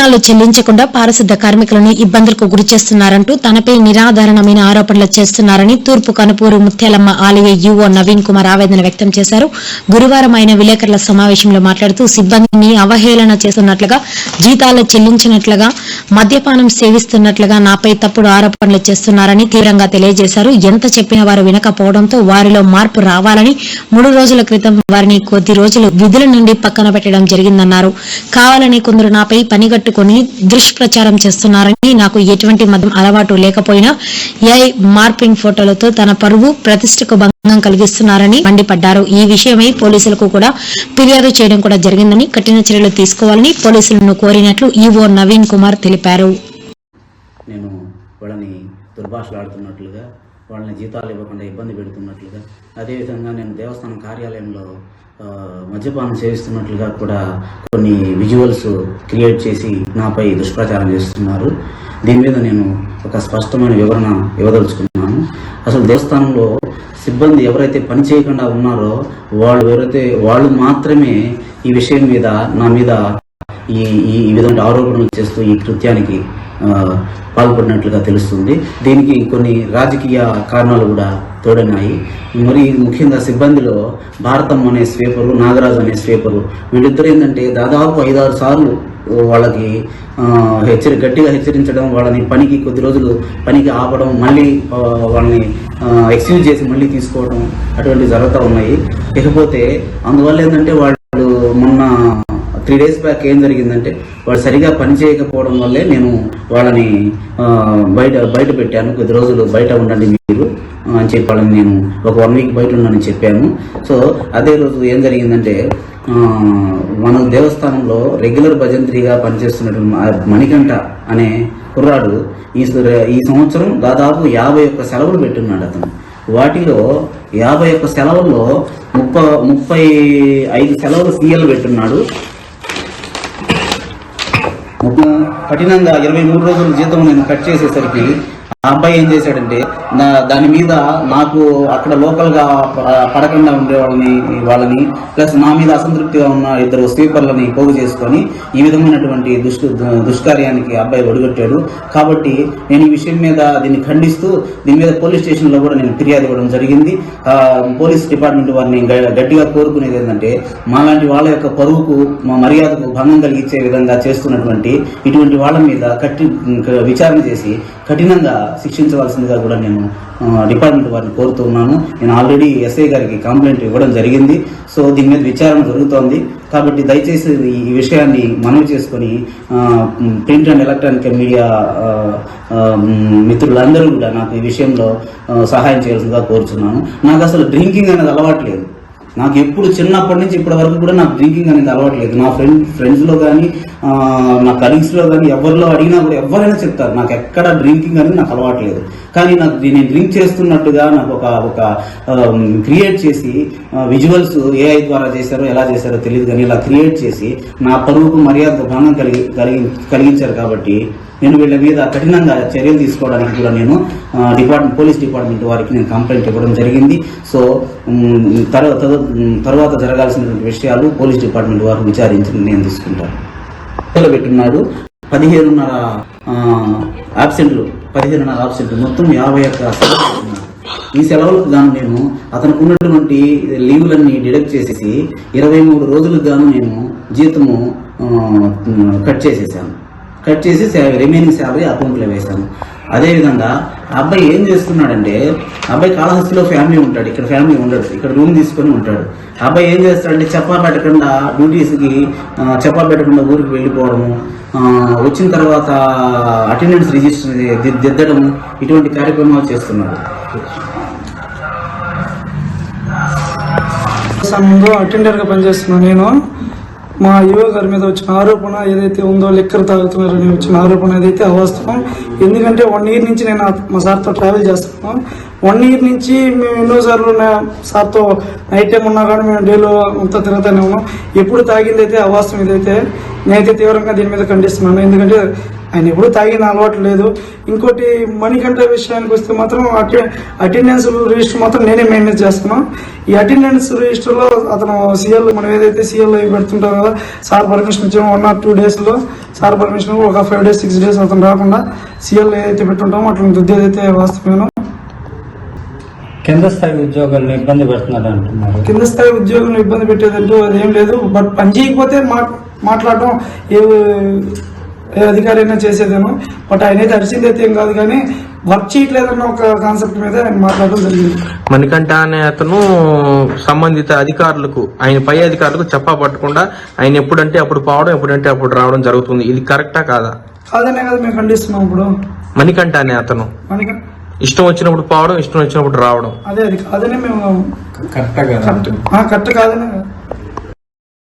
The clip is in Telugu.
జీతాలు చెల్లించకుండా పారిశుద్ధ కార్మికులను ఇబ్బందులకు గురి చేస్తున్నారంటూ తనపై నిరాధారణమైన ఆరోపణలు చేస్తున్నారని తూర్పు కనుపూరు ముత్యాలమ్మ ఆలయ యుఓ నవీన్ కుమార్ ఆవేదన వ్యక్తం చేశారు. గురువారం ఆయన విలేకరుల సమావేశంలో మాట్లాడుతూ సిబ్బందిని అవహేళన చేస్తున్నట్లుగా జీతాలు చెల్లించినట్లుగా మద్యపానం సేవిస్తున్నట్లుగా నాపై తప్పుడు ఆరోపణలు చేస్తున్నారని తీవ్రంగా తెలియజేశారు. ఎంత చెప్పినా వారు వినకపోవడంతో వారిలో మార్పు రావాలని మూడు రోజుల క్రితం వారిని కొద్ది రోజులు విధుల నుండి పక్కన పెట్టడం జరిగిందన్నారు. కావాలని కొందరు నాపై పనిగట్టు పెట్టుకుని దుష్ప్రచారం చేస్తున్నారని నాకు ఎటువంటి మద్యం అలవాటు లేకపోయినా ఏఐ మార్పింగ్ ఫోటోలతో తన పరువు ప్రతిష్టకు భంగం కలిగిస్తున్నారని మండిపడ్డారు. ఈ విషయమై పోలీసులకు కూడా ఫిర్యాదు చేయడం కూడా జరిగిందని కఠిన చర్యలు తీసుకోవాలని పోలీసులను కోరినట్లు ఈవో నవీన్ కుమార్ తెలిపారు. నేను వాళ్ళని దుర్భాషలాడుతున్నట్లుగా వాళ్ళని జీతాలు ఇవ్వకుండా ఇబ్బంది పెడుతున్నట్లుగా అదేవిధంగా నేను దేవస్థానం కార్యాలయంలో మద్యపానం సేవిస్తున్నట్లుగా కూడా కొన్ని విజువల్స్ క్రియేట్ చేసి నాపై దుష్ప్రచారం చేస్తున్నారు. దీని మీద నేను ఒక స్పష్టమైన వివరణ ఇవ్వదలుచుకున్నాను. అసలు దేవస్థానంలో సిబ్బంది ఎవరైతే పని చేయకుండా ఉన్నారో వాళ్ళు ఎవరైతే వాళ్ళు మాత్రమే ఈ విషయం మీద నా మీద ఈ ఈ ఈ విధమైన ఆరోపణలు చేస్తూ ఈ కృత్యానికి ఆ, పాల్పడినట్లుగా తెలుస్తుంది. దీనికి కొన్ని రాజకీయ కారణాలు కూడా తోడైనాయి మరి ముఖ్యంగా సిబ్బందిలో భారతం అనే స్వీపరు నాగరాజు అనే స్వీపరు వీళ్ళిద్దరు ఏంటంటే దాదాపు ఐదారు సార్లు వాళ్ళకి హెచ్చరి గట్టిగా హెచ్చరించడం వాళ్ళని పనికి కొద్ది రోజులు పనికి ఆపడం మళ్ళీ వాళ్ళని ఎక్స్క్యూజ్ చేసి మళ్ళీ తీసుకోవడం అటువంటివి జరుగుతూ ఉన్నాయి. ఇకపోతే అందువల్ల ఏంటంటే వాళ్ళు మొన్న త్రీ డేస్ బ్యాక్ ఏం జరిగిందంటే వాళ్ళు సరిగా పని చేయకపోవడం వల్లే నేను వాళ్ళని బయట బయట పెట్టాను. కొద్ది రోజులు బయట ఉండండి మీరు అని చెప్పి వాళ్ళని నేను ఒక వన్ వీక్ బయట ఉన్నానని చెప్పాను. సో అదే రోజు ఏం జరిగిందంటే మన దేవస్థానంలో రెగ్యులర్ భజంత్రిగా పనిచేస్తున్నటువంటి మణికంఠ అనే కుర్రాడు ఈ ఈ సంవత్సరం దాదాపు యాభై ఒక్క సెలవులు పెట్టున్నాడు అతను. వాటిలో యాభై ఒక్క సెలవుల్లో ముప్పై ముప్పై ఐదు సెలవులు సీఎల్ పెట్టున్నాడు. కఠినంగా ఇరవై మూడు రోజుల జీతం నేను కట్ చేసేసరికి అబ్బాయి ఏం చేశాడంటే నా దాని మీద నాకు అక్కడ లోకల్గా పడకుండా ఉండే వాళ్ళని వాళ్ళని ప్లస్ నా మీద అసంతృప్తిగా ఉన్న ఇద్దరు స్వీపర్లని పోగు చేసుకొని ఈ విధమైనటువంటి దుష్టు దుష్కార్యానికి అబ్బాయి ఒడిగట్టాడు. కాబట్టి నేను ఈ విషయం మీద దీన్ని ఖండిస్తూ దీని మీద పోలీస్ స్టేషన్లో కూడా నేను ఫిర్యాదు ఇవ్వడం జరిగింది. పోలీస్ డిపార్ట్మెంట్ వారిని గట్టిగా కోరుకునేది ఏంటంటే మాలాంటి వాళ్ళ యొక్క పరువుకు మా మర్యాదకు భంగం కలిగించే విధంగా చేస్తున్నటువంటి ఇటువంటి వాళ్ళ మీద కట్టి విచారణ చేసి కఠినంగా శిక్షించవలసిందిగా కూడా నేను డిపార్ట్మెంట్ వారిని కోరుతూ ఉన్నాను. నేను ఆల్రెడీ ఎస్ఐ గారికి కంప్లైంట్ ఇవ్వడం జరిగింది. సో దీని మీద విచారణ జరుగుతోంది. కాబట్టి దయచేసి ఈ- విషయాన్ని మనవి చేసుకొని ప్రింట్ అండ్ ఎలక్ట్రానిక్ మీడియా మిత్రులందరూ కూడా నాకు ఈ విషయంలో సహాయం చేయాల్సిందిగా కోరుచున్నాను. నాకు అసలు డ్రింకింగ్ అనేది అలవాట్లేదు నాకు ఎప్పుడు చిన్నప్పటి నుంచి ఇప్పటి వరకు కూడా నాకు డ్రింకింగ్ అనేది అలవాట్లేదు. నా ఫ్రెండ్ ఫ్రెండ్స్లో కానీ నా కలీగ్స్లో కానీ ఎవరిలో అడిగినా కూడా ఎవరైనా చెప్తారు నాకు ఎక్కడ డ్రింకింగ్ అనేది నాకు అలవాట్లేదు. కానీ నాకు నేను డ్రింక్ చేస్తున్నట్టుగా నాకు ఒక ఒక క్రియేట్ చేసి విజువల్స్ ఏఐ ద్వారా చేశారో ఎలా చేశారో తెలియదు కానీ ఇలా క్రియేట్ చేసి నా పరువుకు మర్యాద భంగం కలిగి కలిగి కలిగించారు కాబట్టి నేను వీళ్ళ మీద కఠినంగా చర్యలు తీసుకోవడానికి కూడా నేను డిపార్ట్మెంట్ పోలీస్ డిపార్ట్మెంట్ వారికి నేను కంప్లైంట్ ఇవ్వడం జరిగింది. సో తర్వాత తర్వాత జరగాల్సినటువంటి విషయాలు పోలీస్ డిపార్ట్మెంట్ వారు విచారించి నేను తీసుకుంటాను. పెట్టున్నాడు పదిహేనున్నర ఆబ్సెంట్లు పదిహేనున్నర ఆబ్సెంట్లు మొత్తం యాభై ఒక్క సెలవులు ఈ సెలవులకు గాను నేను అతనికి ఉన్నటువంటి లీవులన్నీ డిడక్ట్ చేసేసి ఇరవై మూడు రోజులకు గాను నేను జీతము కట్ చేసేసాను. కట్ చేసి రిమైనింగ్ శాలరీ అకౌంట్లో వేశాను. అదేవిధంగా అబ్బాయి ఏం చేస్తున్నాడంటే అబ్బాయి కాళహస్తిలో ఫ్యామిలీ ఉంటాడు ఇక్కడ ఫ్యామిలీ ఉండడు ఇక్కడ రూమ్ తీసుకొని ఉంటాడు. ఆ అబ్బాయి ఏం చేస్తాడంటే చెప్పా పెట్టకుండా డ్యూటీస్కి చెప్పా పెట్టకుండా ఊరికి వెళ్ళిపోవడము వచ్చిన తర్వాత అటెండెన్స్ రిజిస్టర్ దిద్దడం ఇటువంటి కార్యక్రమాలు చేస్తున్నాడు. ముందు అటెండర్గా పనిచేస్తున్నాను నేను. మా యువ గారి మీద వచ్చిన ఆరోపణ ఏదైతే ఉందో లెక్కర్ తాగుతున్నారని వచ్చిన ఆరోపణ ఏదైతే అవాస్తవం ఎందుకంటే వన్ ఇయర్ నుంచి నేను మా సార్తో ట్రావెల్ చేస్తున్నాను. వన్ ఇయర్ నుంచి మేము ఎన్నోసార్లు నా సార్తో నైట్ టైం ఉన్నా కానీ మేము డేలో అంతా తిరుగుతూనే ఉన్నాం. ఎప్పుడు తాగింది అయితే అవాస్తవం ఇదైతే నేనైతే తీవ్రంగా దీని మీద ఖండిస్తున్నాను. ఎందుకంటే ఆయన ఎప్పుడు తాగిన అలవాటు లేదు. ఇంకోటి మణికంఠ విషయానికి వస్తే మాత్రం అటెండెన్స్ రిజిస్టర్ మాత్రం నేనే మెయింటైన్ చేస్తున్నాను ఈ అటెండెన్స్ రిజిస్టర్లో అతను సీఎల్ మనం ఏదైతే సీఎల్ పెడుతుంటాం కదా సార్ పర్మిషన్ ఇచ్చాము వన్ ఆర్ టూ డేస్లో సార్ పర్మిషన్ ఒక ఫైవ్ డేస్ సిక్స్ డేస్ అతను రాకుండా సీఎల్ ఏదైతే పెట్టుంటామో అట్లా దుద్ది ఏదైతే వాస్తవమేనో కింద స్థాయి ఉద్యోగులను ఇబ్బంది పెడుతున్నారు అంటున్నారు. కింద స్థాయి ఉద్యోగులను ఇబ్బంది పెట్టేదంటూ అదేం లేదు. బట్ పని చేయకపోతే మా మాట్లాడటం ఏ ఏ అధికారి అయినా చేసేదేమో. బట్ ఆయన అయితే అరిచింది అయితే ఏం కాదు కానీ వర్క్ చేయట్లేదన్న ఒక కాన్సెప్ట్ మీద ఆయన మాట్లాడడం జరిగింది. మణికంఠ అనే అతను సంబంధిత అధికారులకు ఆయన పై అధికారులకు చెప్పా పట్టకుండా ఆయన ఎప్పుడంటే అప్పుడు పోవడం ఎప్పుడంటే అప్పుడు రావడం జరుగుతుంది. ఇది కరెక్టా కాదా? కాదనే కదా మేము ఖండిస్తున్నాం ఇప్పుడు. మణికంఠ అనే అతను. ఇష్టం వచ్చినప్పుడు పోవడం ఇష్టం వచ్చినప్పుడు రావడం. అదే అది కాదనే మేము కరెక్ట్గా కరెక్ట్. కాదనే